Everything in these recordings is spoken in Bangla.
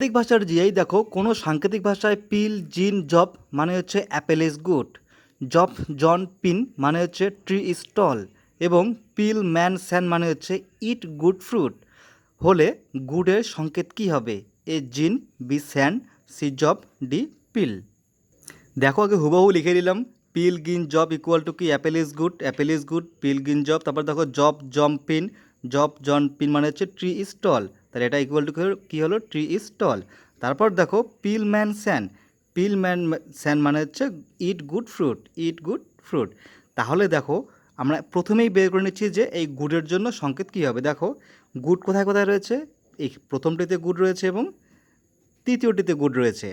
সাংকেতিক ভাষার জিয়াই দেখো, কোনো সাংকেতিক ভাষায় পিল, জিন জব মানে হচ্ছে অ্যাপেল ইজ গুড। জব জন, পিন মানে হচ্ছে ট্রি ইজ স্টল এবং পিল, ম্যান, স্যান মানে হচ্ছে ইট, গুড ফ্রুট। হলে গুডের সংকেত কী হবে? এ, জিন, বি, স্যান, সি জব ডি, পিল। দেখো, আগে হুবহু লিখে নিলাম। পিল, গিন জব ইকুয়াল টু কি? Apple is good, apple is good, পিল, গিন জব তারপর দেখো জব জম পিন। জব জন, পিন মানে হচ্ছে ট্রি ইজ স্টল তাহলে এটা ইকুয়াল টু কী হলো? ট্রি স্টল তারপর দেখো পিল ম্যান স্যান পিল ম্যান স্যান মানে হচ্ছে eat good fruit eat good fruit তাহলে দেখো, আমরা প্রথমেই বের করে নিচ্ছি যে এই গুডের জন্য সংকেত কী হবে? দেখো, গুড কোথায় কোথায় রয়েছে? এই প্রথমটিতে গুড রয়েছে এবং তৃতীয়টিতে গুড রয়েছে।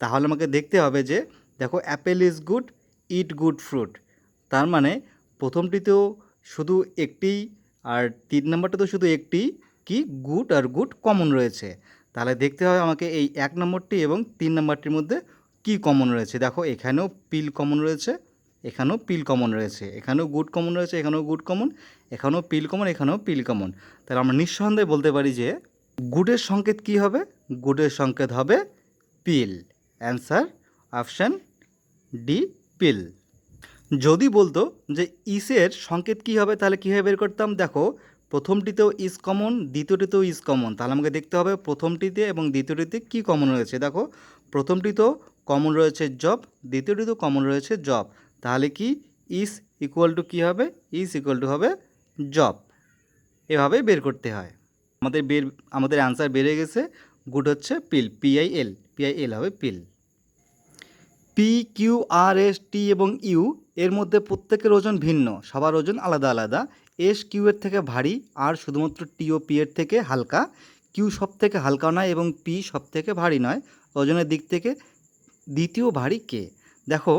তাহলে আমাকে দেখতে হবে যে, দেখো apple is good eat good fruit তার মানে প্রথমটিতেও শুধু একটি আর তিন নম্বরটাতেও শুধু একটি কি গুড আর গুড কমন রয়েছে। তাহলে দেখতে হবে আমাকে এই এক নম্বরটি এবং তিন নম্বরটির মধ্যে কি কমন রয়েছে। দেখো, এখানেও পিল কমন রয়েছে, এখানেও পিল কমন রয়েছে, এখানেও গুড কমন রয়েছে, এখানেও গুড কমন, এখানেও পিল কমন, এখানেও পিল কমন। তাহলে আমরা নিঃসন্দেহে বলতে পারি যে গুডের সংকেত কি হবে? গুডের সংকেত হবে পিল। অ্যান্সার অপশান ডি, পিল। যদি বলতো যে ইসের সংকেত কি হবে, তাহলে কীভাবে বের করতাম? দেখো প্রথমটিতেও ইস কমন দ্বিতীয়টিতেও ইস কমন তাহলে আমাকে দেখতে হবে প্রথমটিতে এবং দ্বিতীয়টিতে কি কমন রয়েছে। দেখো, প্রথমটিতেও কমন রয়েছে জব দ্বিতীয়টিতেও কমন রয়েছে জব তাহলে কি? ইস ইকুয়াল টু কী হবে? ইস ইকুয়াল টু হবে জব এভাবে বের করতে হয়। আমাদের বের, আমাদের অ্যান্সার বেড়ে গেছে। গুড হচ্ছে পিল পিআইএল পিআইএল হবে পিল P Q R S T এবং ইউ এর মধ্যে প্রত্যেকের ওজন ভিন্ন, সবার ওজন আলাদা আলাদা। এস কিউ এর থেকে ভারী আর শুধুমাত্র টি ও পি এর থেকে হালকা। কিউ সব থেকে হালকা নয় এবং পি সব থেকে ভারী নয়। ওজনের দিক থেকে দ্বিতীয় ভারী কে? দেখো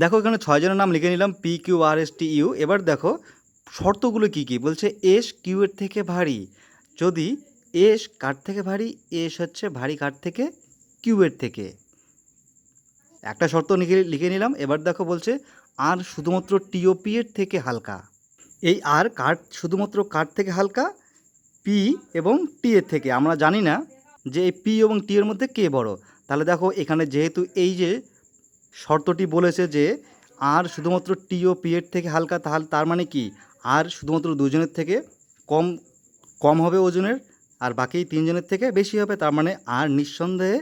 দেখো এখানে ছয়জনের নাম লিখে নিলাম P Q R S T U এবার দেখো, শর্তগুলো কী কী? বলছে এস কিউ এর থেকে ভারী। যদি এস কার থেকে ভারী? এস হচ্ছে ভারী কার থেকে? কিউ এর থেকে। একটা শর্ত লিখে লিখে নিলাম। এবার দেখো বলছে আর শুধুমাত্র টিওপি এর থেকে হালকা। এই আর কার শুধুমাত্র কার থেকে হালকা পি এবং টি এর থেকে। আমরা জানি না যে এই পি এবং টি এর মধ্যে কে বড়। তাহলে দেখো, এখানে যেহেতু এই যে শর্তটি বলেছে যে আর শুধুমাত্র টি ও পি এর থেকে হালকা, তাহলে তার মানে কি? আর শুধুমাত্র দুজনের থেকে কম কম হবে ওজনের, আর বাকি তিনজনের থেকে বেশি হবে, তার মানে আর নিঃসন্দেহে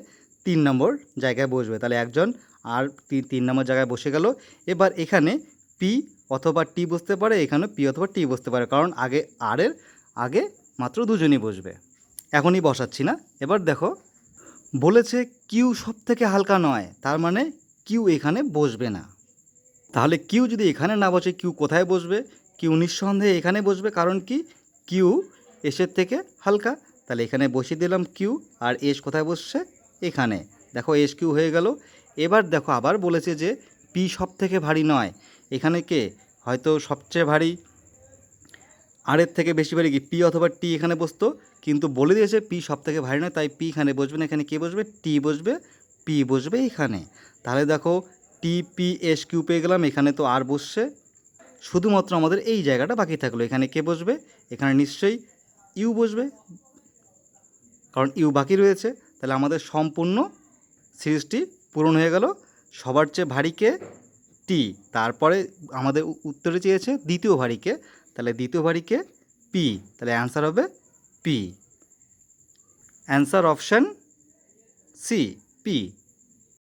তিন নম্বর জায়গায় বসবে। তাহলে একজন আর তিন নম্বর জায়গায় বসে গেল। এবার এখানে পি অথবা টি বসতে পারে, এখানে পি অথবা টি বসতে পারে, কারণ আগে আরের আগে মাত্র দুজনই বসবে। এখনই বসাচ্ছি না। এবার দেখো, বলেছে কিউ সব থেকে হালকা নয়, তার মানে কিউ এখানে বসবে না। তাহলে কিউ যদি এখানে না বসে কিউ কোথায় বসবে? কিউ নিঃসন্দেহে এখানে বসবে, কারণ কি? কিউ এসের থেকে হালকা। তাহলে এখানে বসিয়ে দিলাম কিউ আর এস কোথায় বসছে? এখানে। দেখো এস কিউ হয়ে গেল। এবার দেখো, আবার বলেছে যে পি সব থেকে ভারী নয়। এখানে কে? হয়তো সবচেয়ে ভারী। আরের থেকে বেশি ভারী কি? পি অথবা টি এখানে বসতো। কিন্তু বলে দিয়েছে পি সব থেকে ভারী নয়, তাই পি এখানে বসবে না। এখানে কে বসবে? টি বসবে পি বসবে এখানে। তাহলে দেখো টি পি এস কিউ পেয়ে গেলাম। এখানে তো আর বসছে। শুধুমাত্র আমাদের এই জায়গাটা বাকি থাকল। এখানে কে বসবে? এখানে নিশ্চয়ই ইউ বসবে। কারণ ইউ বাকি রয়েছে। তাহলে আমাদের সম্পূর্ণ সিরিজটি পূরণ হয়ে গেল। সবার চেয়ে ভারীকে টি তারপরে আমাদের উত্তরে চেয়েছে দ্বিতীয় ভারীকে তাহলে দ্বিতীয় ভারীকে পি তাহলে অ্যান্সার হবে P answer option C P